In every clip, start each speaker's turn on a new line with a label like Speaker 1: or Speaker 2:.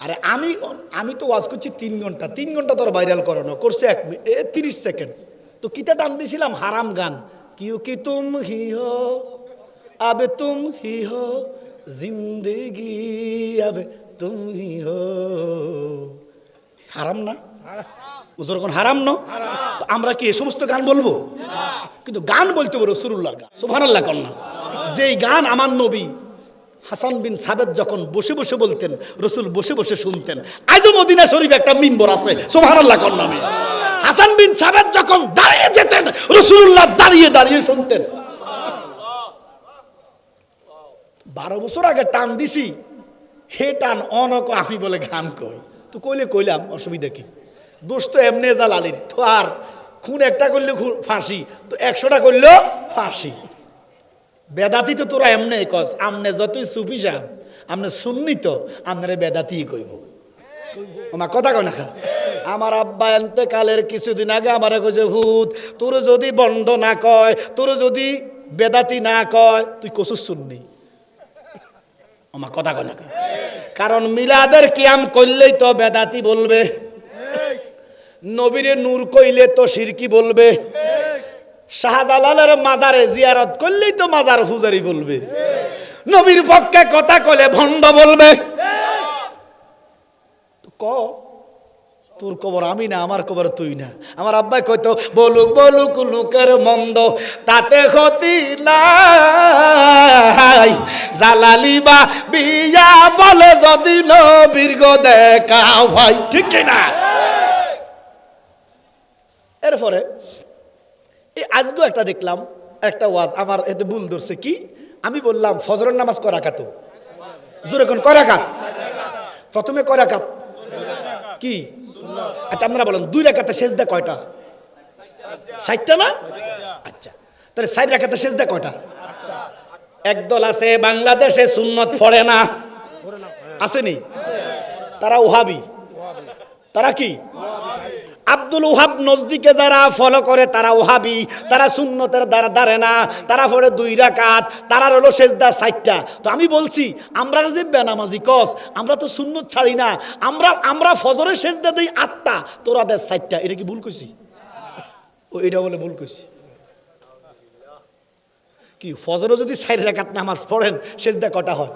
Speaker 1: আরে আমি আমি তো ওয়াজ করছি তিন ঘণ্টা তিন ঘণ্টা তোর ভাইরাল করো না করছে এক এ তিরিশ সেকেন্ড তো কিতা টান দিয়েছিলাম হারাম গান। কিউ কি তুম হি হো? আবে তুম হি হো? জিন্দেগি আবে তুম হি হো? হারাম না? কোন হারাম না? আমরা কি এ সমস্ত গান বলব? কিন্তু গান বলতে পারো সুরুল্লাহর গান। সুবহানাল্লাহ কন্যা যেই গান আমার নবী হাসান বিন সাবেদ যখন বসে বসে বলতেন, রসুল বসে বসে শুনতেন, আজও মদিনা শরীফ একটা মিম্বর আছে, সুবহানাল্লাহ কন্যা আমি হাসান বিন সাবেদ যখন দাঁড়িয়ে যেতেন রসুল্লাহ দাঁড়িয়ে দাঁড়িয়ে শুনতেন। বারো বছর আগে টান দিছি, হে টান অনক আমি বলে গান কই। তো কইলে কইলাম, অসুবিধা কি? দোষ তো এমনি জাল আলীর তো আর খুন একটা করলে ফাঁসি, তো একশোটা করলেও ফাঁসি। বেদাতি তো তোরা এমনি কস আমনে যতই সুফি সাহেব আমনে শুননি তো আমনে বেদাতি কইব। আমার কথা কয় না আমার আব্বা এনতে কালের কিছুদিন আগে আমার কইছে ভূত তোর যদি বন্ধ না কয় তোর যদি বেদাতি না কয় তুই কসু শুননি আমার কথা কয় না কারণ মিলাদের কিয়াম করলেই তো বেদাতি বলবে। নবীরে নূর কইলে তো সিরকি বলবে। শাহজালালের মাজারে জিয়ারত করলেই তো মাজার হুজারি বলবে। নবীর পক্ষে কথা কলে ভণ্ড বলবে। ক? তোর কবর আমি না, আমার কবর তুই না। আমার আব্বাই কইতো বলুক বলুক, লুকের মন্দ, তাতে ক্ষতি নাই। জালালি বা বিয়া বলে যদি নবীর গো দেখা ভাই। ঠিক না এরপরে এই আজকেও একটা দেখলাম, একটা ওয়াজ, আমার এতে ভুল ধরছে কি? আমি বললাম, ফজরের নামাজ করা কাতো জোরে কোন করা কাত প্রথমে করা কাত কি? আচ্ছা আপনারা বলেন, দুই রেখাতে শেষ দেয় কয়টা? ষাটটা না? আচ্ছা তাহলে ষাট রেখাতে শেষ দেয় কয়টা একদল আছে, বাংলাদেশে সুন্নত ফড়ে না। আসেনি? তারা ওহাবি। তারা কি? আব্দুল ওহাব নজদিকে যারা ফলো করে, তারা ওহাবি, তারা সুন্নতের দ্বারা দাঁড়ে না, তারা পড়ে দুই রাকাত, তারা হলো সেজদা সাইটটা তো আমি বলছি, আমরা যে বেনামাজি কস, আমরা তো সুন্নত ছাড়ি না, আমরা আমরা ফজরের সেজদা দিই আটটা, তোরা দেয় সাইটটা এটা কি ভুল কইছি? ও, এটা বলে ভুল কইছি। কি ফজরে যদি সাইড রাকাত নামাজ পড়েন, সেজদা কটা হয়?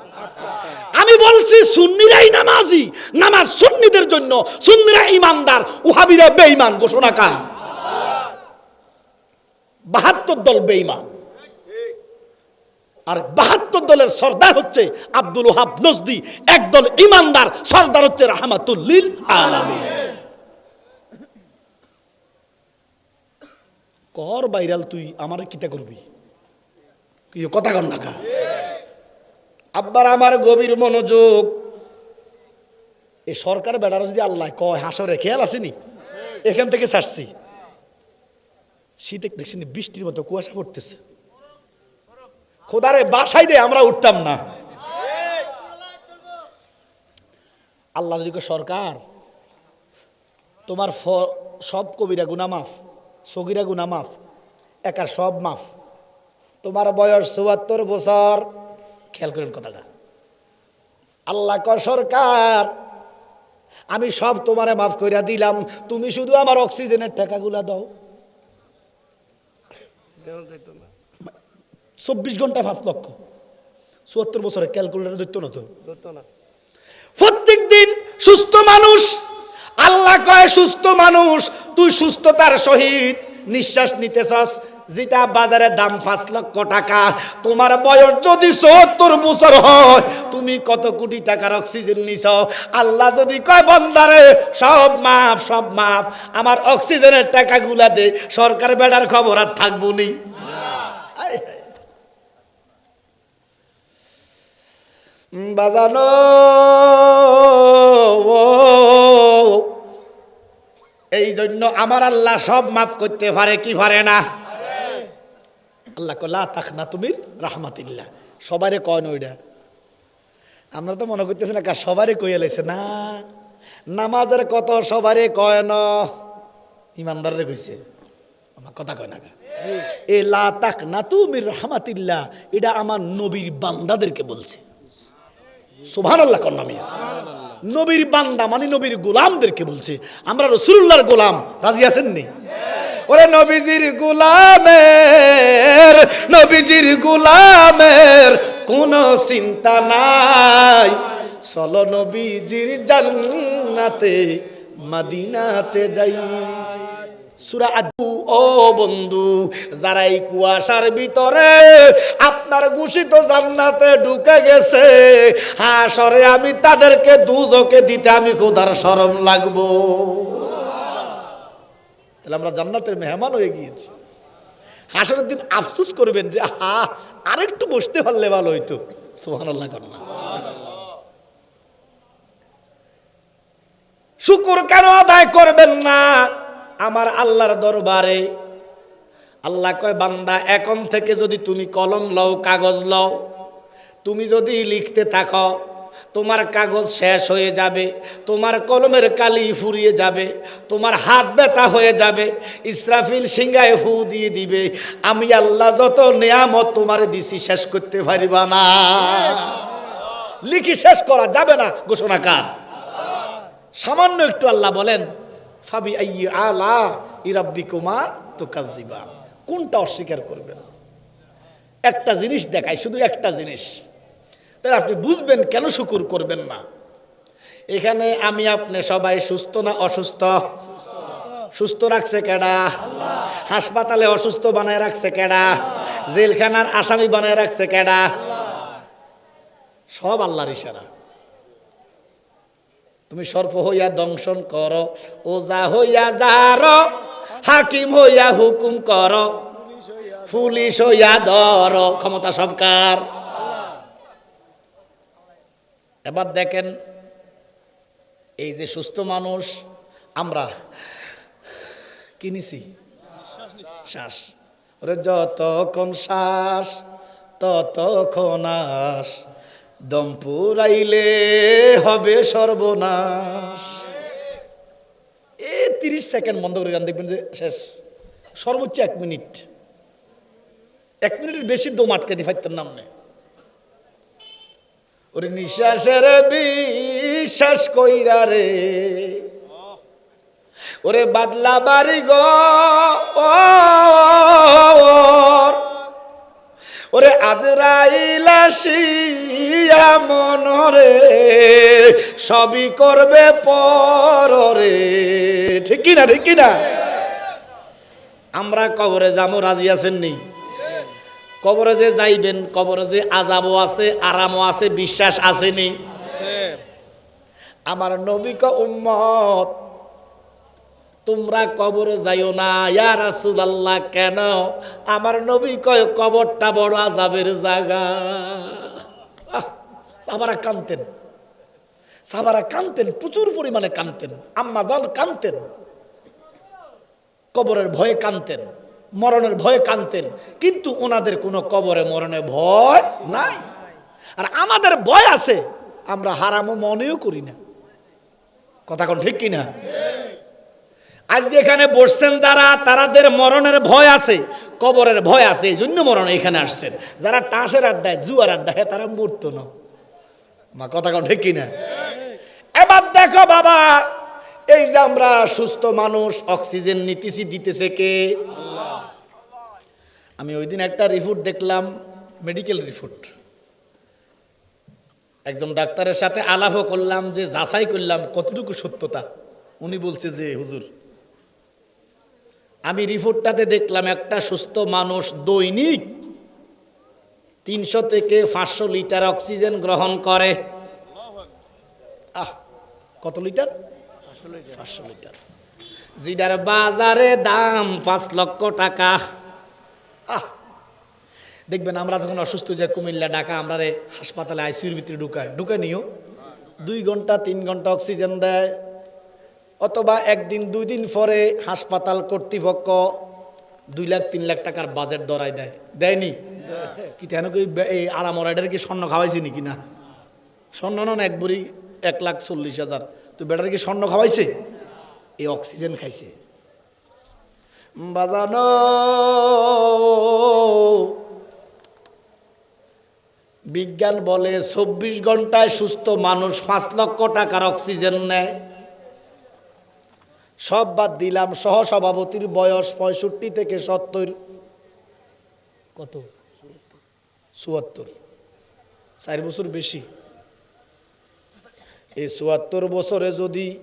Speaker 1: আমি বলছি সুন্নিরাই নামাজি, নামাজ সুন্নিদের জন্য। সুন্নিরা ইমানদার, উহাবিরা বেঈমান ঘোষণা কা বাহাত্তর দল বেঈমান। আর বাহাত্তর দলের সর্দার হচ্ছে আব্দুল ওহাব নজদি। একদল ইমানদার, সর্দার হচ্ছে রাহমাতুল্লিল আলামিন। কর বাইরাল তুই, আমারে কিতা করবি? কথা কর না আব্বার আমার গভীর মনোযোগ। এই সরকার বেড়ার যদি আল্লাহ কয়, হাসরে খেয়াল আসেনি এখান থেকে ছাড়ছি। শীতে দেখছি বৃষ্টির মতো কুয়াশা পড়তেছে। খোদারে বাসাই দে, আমরা উঠতাম না। আল্লাহ যদি সরকার, তোমার সব কবিরা গুনা মাফ, সগিরা গুনা মাফ, একার সব মাফ। তোমার বয়স চুয়াত্তর বছর খেয়াল করেন কথাটা। আল্লাহ ক সরকার আমি সব তোমারে মাফ কইরা দিলাম। তুমি শুধু আমার অক্সিজেনের টাকাগুলা দাও। চব্বিশ ঘণ্টা পাঁচ লক্ষ। চুয়াত্তর বছরে ক্যালকুলেটার ধরতো না তো? প্রত্যেক দিন সুস্থ মানুষ। আল্লাহ কয় সুস্থ মানুষ তুই সুস্থতার সহিত নিঃশ্বাস নিতেছস যেটা বাজারে দাম পাঁচ লক্ষ টাকা, তোমার বয়স যদি সত্তর বছর হয়, তুমি কত কোটি টাকার অক্সিজেন নিছ? আল্লাহ যদি কয় বন্দারে সব মাপ সব মাপ, আমার অক্সিজেনের টাকাগুলা দে, সরকার বেড়ার খবর আর থাকব নি। বাজানো এই জন্য আমার আল্লাহ সব মাফ করতে পারে কি পারে না? আল্লাহ কলা তাক না তুমি রাহমাতিল্লাহ। সবারে কয় ওইটা আমরা তো মনে করতেছি না সবারে কইয়া লাইছে। না, নামাজের কত সবারে কয় ন। ইমানদারে কইছে। আমার কথা কয় না। এ, লা তাক না তুমি রাহমাতিল্লাহ। এটা আমার নবীর বান্দাদেরকে বলছে। সুবহানাল্লাহ কন্যা মিয়া। নবীর বান্দা মানে নবীর গোলামদেরকে বলছে। আমরা রসুল্লাহর গোলাম। রাজি আছেন নি? ওরে নবীজির গুলামের নবীজির গুলামের কোনো চিন্তা নাই। চলো নবীজির জান্নাতে, মাদিনাতে যাই। সুরা আদু ও বন্ধু, যারা এই কুয়াশার ভিতরে আপনার ঘোষিত জান্নাতে ঢুকে গেছে, হাসরে আমি তাদেরকে দুজকে দিতে আমি খোদার শরম লাগবো। তাহলে আমরা জান্নাতের মেহমান হয়ে গিয়েছি। হাসরের দিন আফসোস করবেন যে হা আরেকটু বসতে পারলে ভালো হইতো। সোহানাল্লাহ কন্যা শুকুর কেন আদায় করবেন না? আমার আল্লাহর দরবারে। আল্লাহ কয়, বান্দা, এখন থেকে যদি তুমি কলম লও, কাগজ লও, তুমি যদি লিখতে থাকো তোমার কাগজ শেষ হয়ে যাবে, তোমার কলমের কালি ফুরিয়ে যাবে, তোমার হাত ব্যথা হয়ে যাবে, ইসরাফিল সিংহায় ফু দিয়ে দিবে। আমি আল্লাহ যত নিয়ামত তোমার দিছি শেষ করতে পারিবা না। লিখি শেষ করা যাবে না ঘোষণা কার? সামান্য একটু আল্লাহ বলেন, ফাবি আই আলা ইরাব্বি কুমা তো কাজিবা কোনটা অস্বীকার করবেন? একটা জিনিস দেখায় শুধু একটা জিনিস। তাহলে আপনি বুঝবেন কেন শুকুর করবেন না? এখানে আমি আপনি সবাই সুস্থ না অসুস্থ? সুস্থ রাখছে কেডা? হাসপাতালে অসুস্থ বানায় রাখছে কেডা? জেলখানার আসামি বানায় রাখছে কেডা? সব আল্লাহর ইশারা। তুমি সর্প হইয়া দংশন কর, ওজা হইয়া যার হাকিম হইয়া হুকুম কর, পুলিশ হইয়া ধর, ক্ষমতা সবকার এবার দেখেন, এই যে সুস্থ মানুষ, আমরা কিনেছি শ্বাস ওরে যতক্ষণ শ্বাস, ততক্ষণ আস, দম পুরাইলে হবে সর্বনাশ। এ তিরিশ সেকেন্ড বন্ধ করে দেখবেন যে শেষ। সর্বোচ্চ এক মিনিট। এক মিনিটের বেশি দম আটকে দিয়ে ফাইতেন নাম নেই ওরে নিঃশ্বাসের বিশ্বাস কইরা রে। ওরে বাদলা বাড়ি গর ওরে আজরাইল আসিয়া মনরে সবই করবে পররে ঠিক কি না ঠিক কি না আমরা কবরে যাব, রাজি আছেন নেই কবরে যে যাইবেন, কবরে যে আজাবও আছে, আরামও আছে, বিশ্বাস আসেনি। আমার নবিক উম্মত, তোমরা কবরে যাইও না, ইয়া রাসূলুল্লাহ, কেন? আমার নবী কয়, কবরটা বড় আজাবের জায়গা। সাবারা কানতেন সাহাবারা কানতেন প্রচুর পরিমাণে কানতেন আম্মা জান কানতেন কবরের ভয়ে কানতেন মরণের ভয়ে কানতেন কিন্তু ওনাদের কোনো কবরে মরণের ভয় নাই। আর আমাদের ভয় আছে, আমরা হারামও মনেও করি না। কথা কোন ঠিক কিনা? আজকে এখানে বসছেন যারা, তারাদের মরণের ভয় আছে, কবরের ভয় আছে, এই জন্য মরণ এখানে আসছেন। যারা টাসের আড্ডায়, জুয়ার আড্ডায় তারা মরতো না। মা, কথা কোন ঠিক কিনা? এবার দেখো বাবা, এই যে আমরা সুস্থ মানুষ, অক্সিজেন নিতেছি, দিতেছে কে? আমি ওই দিন একটা রিপোর্ট দেখলাম মেডিকেল রিপোর্ট একজন ডাক্তারের সাথে আলাপও করলাম, যে যাচাই করলাম কতটুকু সত্যতা। উনি বলছে যে, হুজুর, আমি রিপোর্টটাতে দেখলাম একটা সুস্থ মানুষ দৈনিক তিনশো থেকে পাঁচশো লিটার অক্সিজেন গ্রহণ করে। আহ, কত লিটার। পাঁচশো লিটার। জিডার বাজারে দাম পাঁচ লক্ষ টাকা। আহ দেখবেন, আমরা যখন অসুস্থ যে কুমিল্লা, ঢাকা, আমরা হাসপাতালে আইসিউর ভিতরে ঢুকায় ঢুকে নিও। দুই ঘণ্টা, তিন ঘণ্টা অক্সিজেন দেয়। অথবা একদিন, দুই দিন পরে হাসপাতাল কর্তৃপক্ষ দুই লাখ, তিন লাখ টাকার বাজেট ধরাই দেয়। দেয়নি? কি তেন কি এই আরাম রাইডার কি স্বর্ণ খাওয়াইছে নাকি না? স্বর্ণ নন এক বুড়ি এক লাখ চল্লিশ হাজার। তো বেটার কি স্বর্ণ খাওয়াইছে? এই অক্সিজেন খাইছে। বাজানো। বিজ্ঞান বলে চব্বিশ ঘন্টায় সুস্থ মানুষ পাঁচ লক্ষ টাকার অক্সিজেন নেয়। সব বাদ দিলাম সহসভাপতির বয়স পঁয়ষট্টি থেকে সত্তর। কত? চুয়াত্তর। চার বছর বেশি। এই চুয়াত্তর বছরে যদি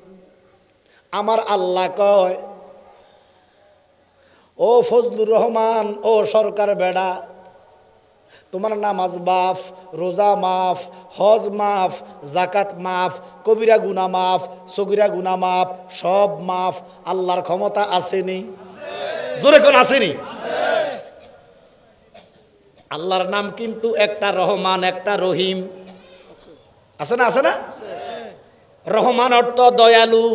Speaker 1: আমার আল্লাহ কয় ও ফজলুর রহমান, ও সরকার বেড়া। তোমার নামাজ মাফ, রোজা মাফ, হজ মাফ জাকাত মাফ, কবিরা গুনা মাফ, সগিরা গুনা মাফ, সব মাফ। আল্লাহর ক্ষমতা আসেনি। জোরে কোন আসেনি? আল্লাহর নাম কিন্তু একটা রহমান, একটা রহিম। আছে না আছে না? রহমান অর্থ দয়ালু,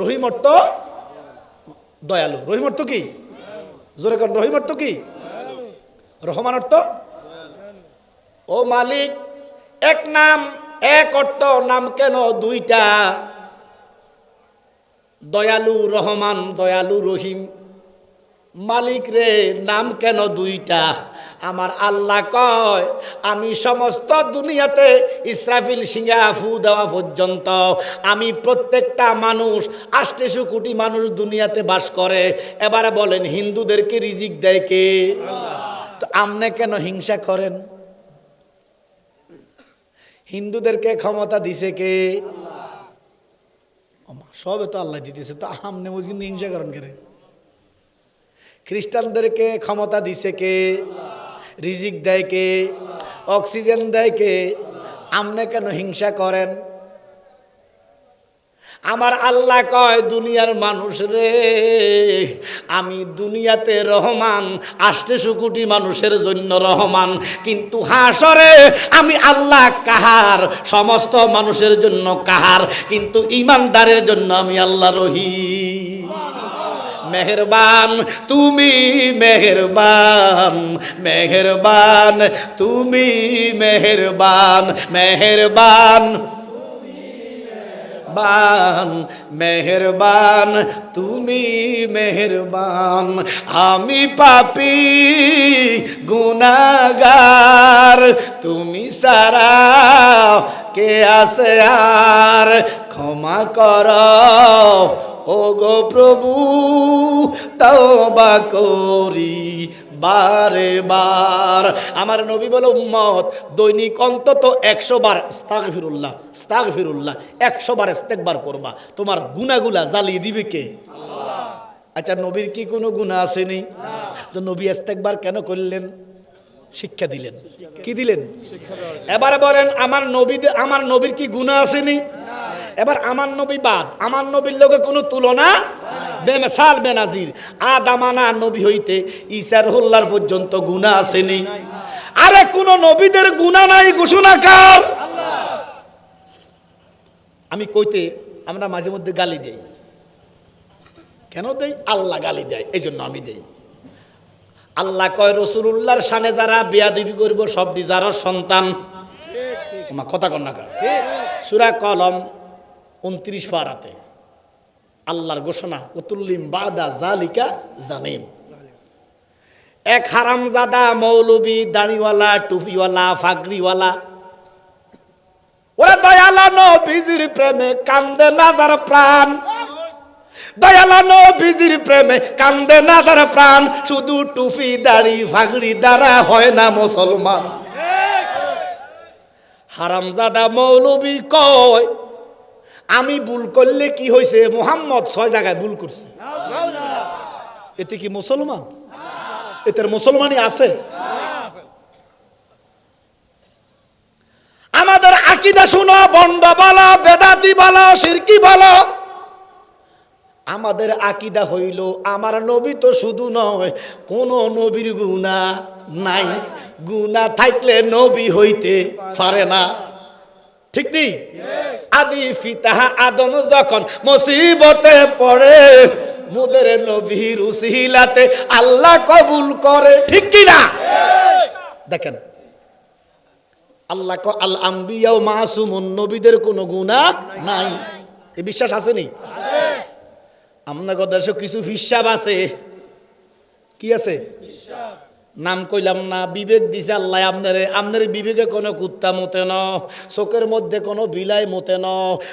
Speaker 1: রহিম অর্থ দয়ালু। রহিম অর্থ কি? জোরে কোন রহিম অর্থ কি? রহমান অর্থ? ও মালিক, এক নাম, এক অর্থ, নাম কেন দুইটা? দয়ালু রহমান, দয়ালু রহিম, মালিক রে, নাম কেন দুইটা? আমার আল্লাহ কয়, আমি সমস্ত দুনিয়াতে ইসরাফিল সিংহা ফু দেওয়া পর্যন্ত, আমি প্রত্যেকটা মানুষ আষ্টেশো কোটি মানুষ দুনিয়াতে বাস করে। এবারে বলেন হিন্দুদেরকে রিজিক দেয় কে? তো আমনে কেন হিংসা করেন? হিন্দুদেরকে ক্ষমতা দিছে কে? সবে তো আল্লাহ দিতেছে, তো আমনে বুঝি হিংসা করেন কে? খ্রিস্টানদেরকে ক্ষমতা দিছে কে? রিজিক দেয় কে? অক্সিজেন দেয় কে? আমনে কেন হিংসা করেন? আমার আল্লাহ কয়, দুনিয়ার মানুষ রে, আমি দুনিয়াতে রহমান আষ্টেশো কোটি মানুষের জন্য রহমান। কিন্তু হাসরে, আমি আল্লাহ কাহার, সমস্ত মানুষের জন্য কাহার, কিন্তু ইমানদারের জন্য আমি আল্লাহ রহি মেহরবান, তুমি মেহরবান মেহরবান, তুমি মেহরবান মেহরবান বান মেহরবান, তুমি মেহরবান। আমি পাপি, গুনাগার, তুমি সারা কে আছে আর? ক্ষমা কর ও গো প্রভু তওবা করি বারে বার। আমার নবী বলে উম্মত দৈনিক অন্তত একশো বার স্তাগ ফিরুল্লাহ স্তাগ ফিরুল্লাহ একশো বার ইস্তেকবার করবা। তোমার গুনাগুলা জ্বালিয়ে দিবে কে? আচ্ছা নবীর কি কোনো গুণা আসেনি তো নবী ইস্তেকবার কেন করলেন? শিক্ষা দিলেন। কি দিলেন? এবারে বলেন আমার নবী আমার নবীর কি গুণা আসেনি এবার আমার নবী বাদ। আমার নবীর লোকে কোনো তুলনা বেমেসাল বেনাজির। আদামানা নবী হইতে ঈসার হল্লার পর্যন্ত গুণা আসেনি। আরে কোন নবীদের গুণা নাই ঘোষণাকার আমি কইতে আমরা মাঝে মধ্যে গালি দেই। কেন দেই? আল্লাহ গালি দেয় এই জন্য আমি দেই। আল্লাহ কয় রসুল্লাহর সানে যারা বিয়াদিবি করব সব যারা সন্তান। কথা কন্যা সুরা কলম উনত্রিশ পারাতে আল্লাহর ঘোষণা, উতুল্লিম বাদা জালিকা জানিম এক হারামজাদা মৌলবি, দাড়িওয়ালা, টুপিওয়ালা, ফাগড়িওয়ালা। ওরা দয়ালা নবীজির প্রেমে কান্দে না যার প্রাণ। দয়ালা নবীজির প্রেমে কান্দে না যার প্রাণ। শুধু টুপি, দাড়ি, ফাগড়ি দ্বারা হয় না মুসলমান। হারামজাদা মৌলবি কয় আমি ভুল করলে কি হয়েছে? মোহাম্মদ ছয় জায়গায় ভুল করছে। এতে কি মুসলমান? এতে মুসলমানই আছে। আমাদের আকিদা শুনো, বন্ড বলো, বেদাতি বলো, সিরকি বলো। আমাদের আকিদা হইল, আমার নবী তো শুধু নয়, কোন নবীর গুণা নাই। গুণা থাকলে নবী হইতে পারে না। ঠিক নেই? আদি ফিতাহা আদম যখন মুসিবতে পড়ে, মুদের নবীর উসিলাতে আল্লাহ কবুল করে। ঠিক কি না দেখেন, আল্লাহ আল আম্বিয়াও মাসুমুন নবীদের কোনো গুণা নাই। এ বিশ্বাস আসেনি? আপনার দেশে কিছু হিসাব আছে। কি আছে? নাম কইলাম না, বিবেক দিছে আল্লাহ আপনারে, আপনার বিবেকে কোনো কুত্তা মতে ন, চোখের মধ্যে কোনো বিলাই মতে ন।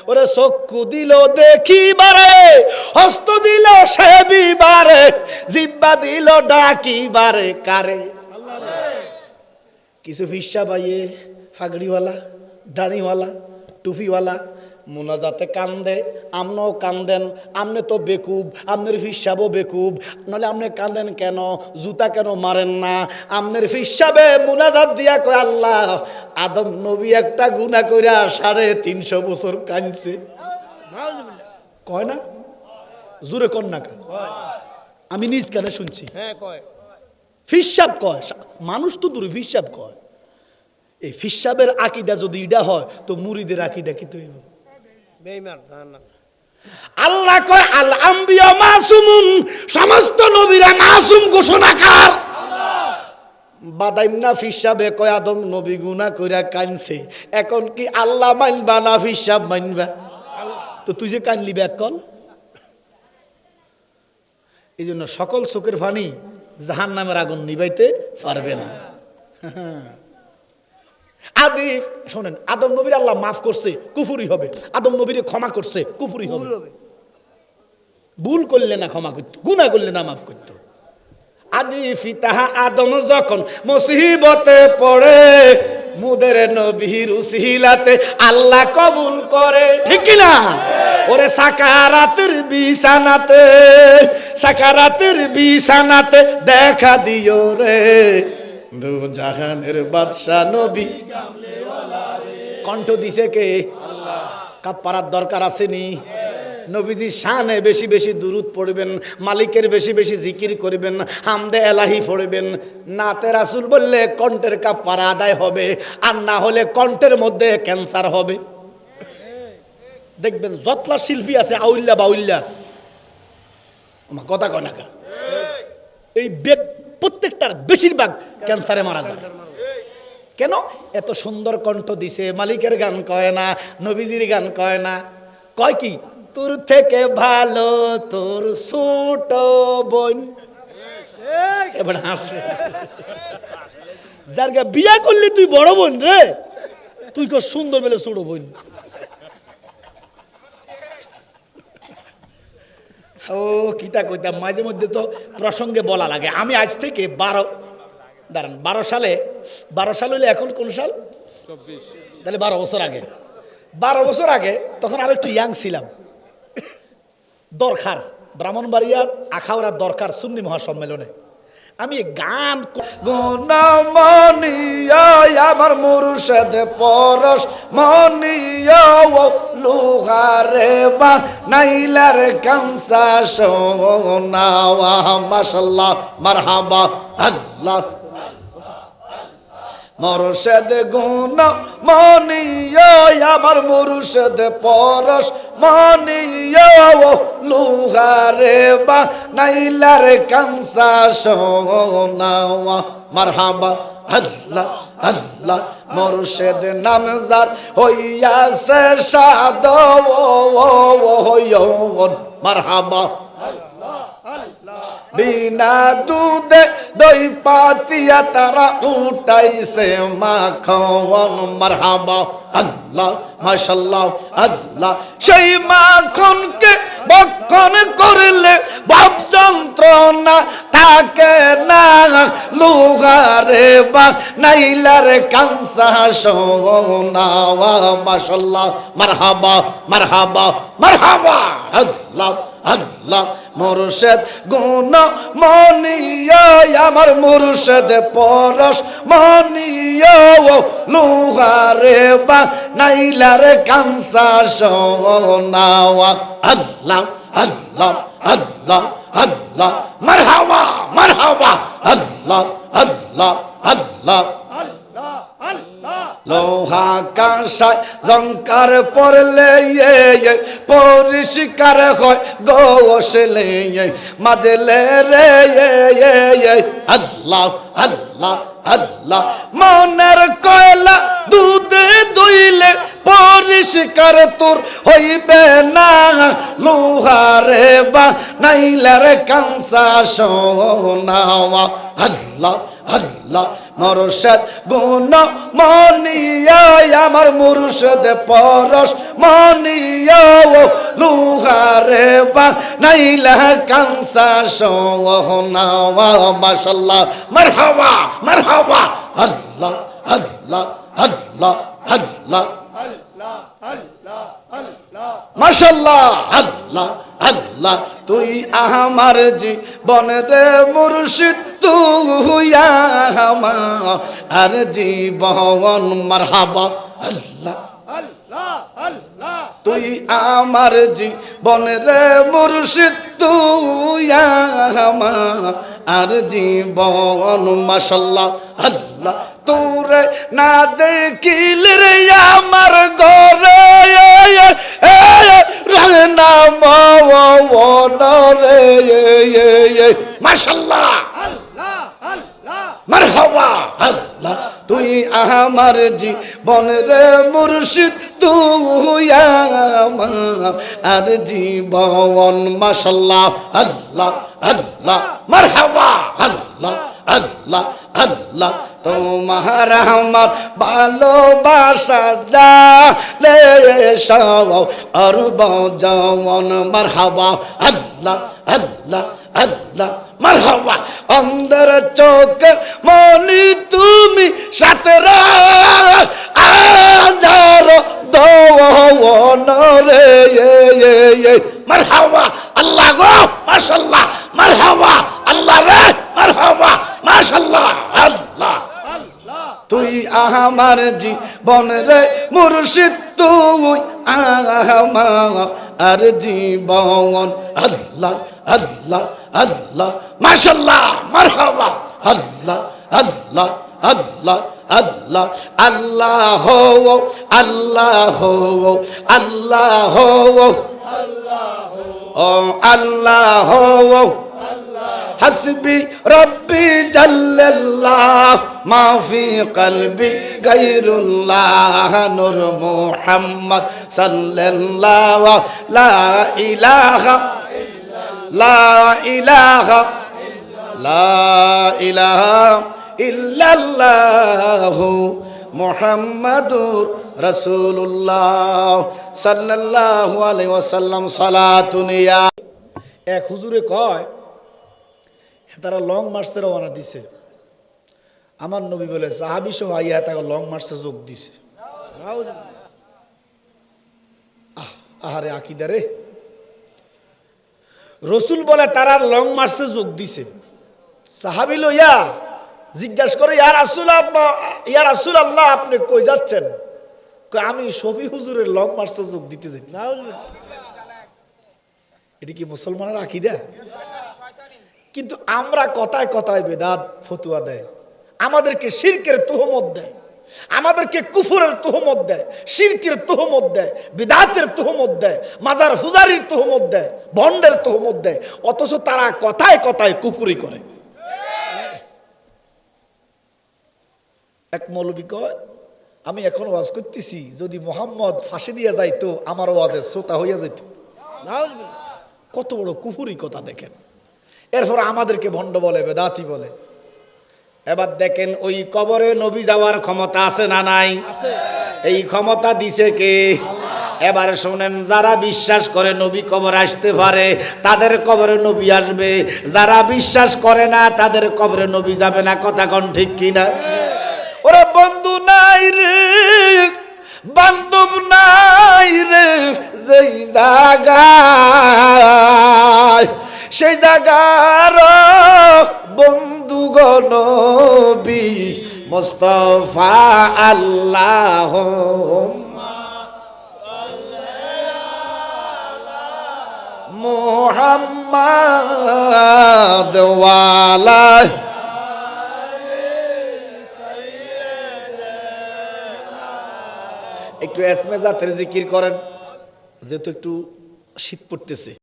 Speaker 1: ওরে চক্ষু দিল দেখি বারে হস্ত দিল সেবিবারে জিব্বা দিল ডাকি বারে কারে? কিছু ফিসা পাইয়ে ফাগড়িওয়ালা, দাড়িওয়ালা, টুপিওয়ালা মোনাজাতে কান্দে আমনও কান্দেন আমনে তো বেকুব আমনের ফিসাবও বেকুব। নাহলে আপনি কান্দেন কেন? জুতা কেন মারেন না? আমনের ফিসাবে মোনাজাত দিয়া কয় আল্লাহ আদম নবী একটা গুণা কইরা সাড়ে তিনশো বছর কাঁদছে। কয় না? জুরে কন না কা? আমি নিজ কানে শুনছি।
Speaker 2: হ্যাঁ কয়।
Speaker 1: ফিসাব কয় মানুষ তো দূরে ফিসাব কয়। এই ফিসাবের আকিদা যদি ইডা হয় তো মুড়িদের আকিদা কি তৈব আল্লাহ কয় আল আম্বিয়া মাসুমুন, সমস্ত নবীরা মাসুম ঘোষণাকার। বাদাইম না ফিসাবে কয়, আদম নবী গুনা কইরা কানছে এখন কি আল্লাহ মানবা না ফিসাব মানবা? তো তুই যে কানলি ব্যাক কল। এই জন্য সকল চোখের পানি জাহান নামের আগুন নিবাইতে পারবে না। আদি শোনেন আদম নবীর আল্লাহ মাফ করছে কুফুরি হবে। আদম নবীরে ক্ষমা করছে কুফুরি হবে।
Speaker 2: ভুল
Speaker 1: করলে না ক্ষমা করতো গুণা করলে না মাফ করতো। আদি ফিতাহা আদম যখন মুসিবতে পড়ে মুদের নবীর উসিলাতে আল্লাহ কবুল করে। ঠিক কি না? ওরে সাকারাতের বিছানাতে সাকারাতের বিছানাতে দেখা দিও রে। জাহানের বাদশা নবী। কণ্ঠ দিছে কে? কাপ্পারার দরকার আসেনি। নবীজি শানে বেশি বেশি দুরুদ পড়বেন, মালিকের বেশি বেশি জিকির করবেন, হামদে এলাহি পড়বেন। নাতে রাসুল বললে, কণ্ঠের কাপ্পারা আদায় হবে, আর না হলে কণ্ঠের মধ্যে ক্যান্সার হবে। দেখবেন যতলা শিল্পী আছে আউল্লা বাউল্লা আমার কথা কয় না এই প্রত্যেকটার বেশিরভাগ ক্যান্সারে মারা যায়। কেন? এত সুন্দর কণ্ঠ দিছে, মালিকের গান কয় না, নবীজির গান কয় না। কয় কি? তোর থেকে ভালো, তোর ছোট বোন। এবার হাসে যার বিয়া করলি তুই বড় বোন রে। তুই কো সুন্দর বেলে ছোট বোন। ও কিতা কইতাম মাঝে মধ্যে তো প্রসঙ্গে বলা লাগে। আমি আজ থেকে বারো দাঁড়ান বারো সালে বারো সাল হইলে এখন কোন সাল? তাহলে বারো বছর আগে। বারো বছর আগে তখন আর একটু ইয়াং ছিলাম। দরকার ব্রাহ্মণবাড়িয়া আখাওড়া দরকার সুন্নি মহাসম্মেলনে। আমি গান গুণমনিয়া আমার মুরুষেদ পরশ মনিয়া লুহারে বা নাইলার কংসা সোনা মশাল্লাহ, মারহাবা, আল্লাহ। মরশেদ গুণ মনিয় আমার মুর্শদ পরশ মনিয় লুহারে বা, নাইলার কাংসা সোনাওয়া। মারহাবা, আল্লাহ আল্লাহ মরশেদ নামজার হইয়াছে সাদ মারহাবা বিনা দুধে দই পাতিয়া তারা উঠাইছে মাখন মারহাবা। আল্লাহ মাশাল্লাহ আল্লাহ। সেই মাখনকে বক্ষণ করলে বাপ যন্ত্রণা থাকে না। লুগারে বা নাইলার কাংসা সোনাওয়া মাশাল্লাহ মারহাবা মারহাবা মারহাবা। আল্লাহ আল্লাহ। মুর্শেদ, গুণ মনিয়, আমার মুর্শেদ পরশ মনিয় লুহারে বা নাইলার কাংসা সোনাওয়া আল্লাহ আল্লাহ আল্লাহ আল্লাহ, মারহাবা মারহাবা, আল্লাহ আল্লাহ আল্লাহ। লোহা জঙ্কার পড়লে ইয়ে ইয়ে পরিষ্কার হয়, গোসলে ইয়ে মাজলে রে আল্লাহ আল্লাহ আল্লাহ। মনের কয়লা দুধে দুইলে পরিষ্কার তোর হইবে না। লোহারে বা নাইলার কাংসা সোনাওয়া, আল্লাহ। আল্লাহ মরশেদ, গুণ মনিয়া আমার মুর্শদ পরশ মনিয়া লুহারে বা নাইলা কাংসা সোহনা মাশাল্লাহ, মারহাবা মারহাবা। আল্লাহ আল্লাহ আল্লাহ আল্লাহ মাশাল্লাহ আল্লাহ আল্লাহ, তুই আমার জীবন রে মুর্শিদ তুই আর জীবন মারহাবা। আল্লাহ, তুই আমার জীবন রে মুর্শিদ তুই আর জীবন মাশাল্লাহ। আল্লাহ, তোরে না দেখিলে রে আল্লাহ তুই আমার জীবন রে মুর্শিদ, তুই আর জীবন। মাশাল্লাহ, আল্লাহ আল্লাহ, মারহাবা, আল্লাহ আল্লাহ আল্লাহ। তোমার আমার ভালোবাসা যা সব আর বজন মারহাবা, আল্লাহ আল্লাহ আল্লাহ। মারহাবা অন্দর চোখ মনি তুমি সাতের, আজার দোন রে মারহাবা, আল্লাহ গো, মাশাল্লাহ, মারহাবা, আল্লাহ রে, মারহাবা, মাশাল্লাহ, আল্লাহ। তুই আমার জীবন রে মুর্শিদ, তুই আমার জীবন। আল্লাহ আল্লাহ আল্লাহ মাশাল্লাহ মারহাবা। আল্লাহ আল্লাহ আল্লাহ আল্লাহ আল্লাহ হো আল্লাহ হো আল্লাহ হো ও, আল্লাহ হাসবি রব্বি জাল্লাল্লাহ, মাফি কলবি গাইরুল্লাহ নূর মুহাম্মদ সাল্লাল্লাহু লা ইলাহা লা ইলাহা লা ইলাহা ইল্লাল্লাহু মোহাম্মদুর রসুল্লাহ সাল্লাল্লাহু আলাইহি ওয়াসাল্লাম সালাতুনিয়া এক হুজুরে কয় তারা লং মার্চে রওনা দিছে। আমার নবী বলে সাহাবি সহ আইয়া তাকে লং মার্চে যোগ দিছে। আহ আহারে আকিদা রে। রসুল বলে তারা লং মার্চে যোগ দিছে। সাহাবি লইয়া জিজ্ঞাসা করে ইয়ার আসুল ইয়ার আসুল আল্লাহ আপনি কই যাচ্ছেন? আমি শফি হুজুরের লং মার্চে যোগ দিতে যাই এটা কি মুসলমানের আকিদা? কিন্তু আমরা কথায় কথায় বেদাত ফতুয়া দেয়। আমাদেরকে শিরকের তোহমত দেয়। আমাদেরকে কুফুরের তোহমত দেয় শিরকের তোহমত দেয় বিদাতের তোহমত দেয় মাজার ফুজারির তোহমত দেয় বন্ডের তোহমত দেয় অথচ তারা কথায় কথায় কুফুরি করে। এক মৌলবী কয় আমি এখন ওয়াজ করতেছি যদি মোহাম্মদ ফাঁসি দিয়ে যাইতো আমার ওয়াজের শ্রোতা হইয়া যাইত। কত বড় কুফুরি কথা দেখেন। এরপর আমাদেরকে ভণ্ড বলে বেদাতি বলে। এবার দেখেন ওই কবরে নবী যাওয়ার ক্ষমতা আছে না নাই? এই ক্ষমতা দিছে কে? এবার শোনেন যারা বিশ্বাস করে নবী কবর আসতে পারে তাদের কবরে নবী আসবে। যারা বিশ্বাস করে না তাদের কবরে নবী যাবে না। কথা কোন ঠিক কিনা? ওরা বন্ধু নাই রে বান্ধব নাই রে যেই জায়গায় সেই জায়গার বন্ধু গনবি মোস্তফা আল্লাহ মোহাম্মদ একটু এসমে জাতের জিকির করেন, যেহেতু একটু শীত পড়তেছে।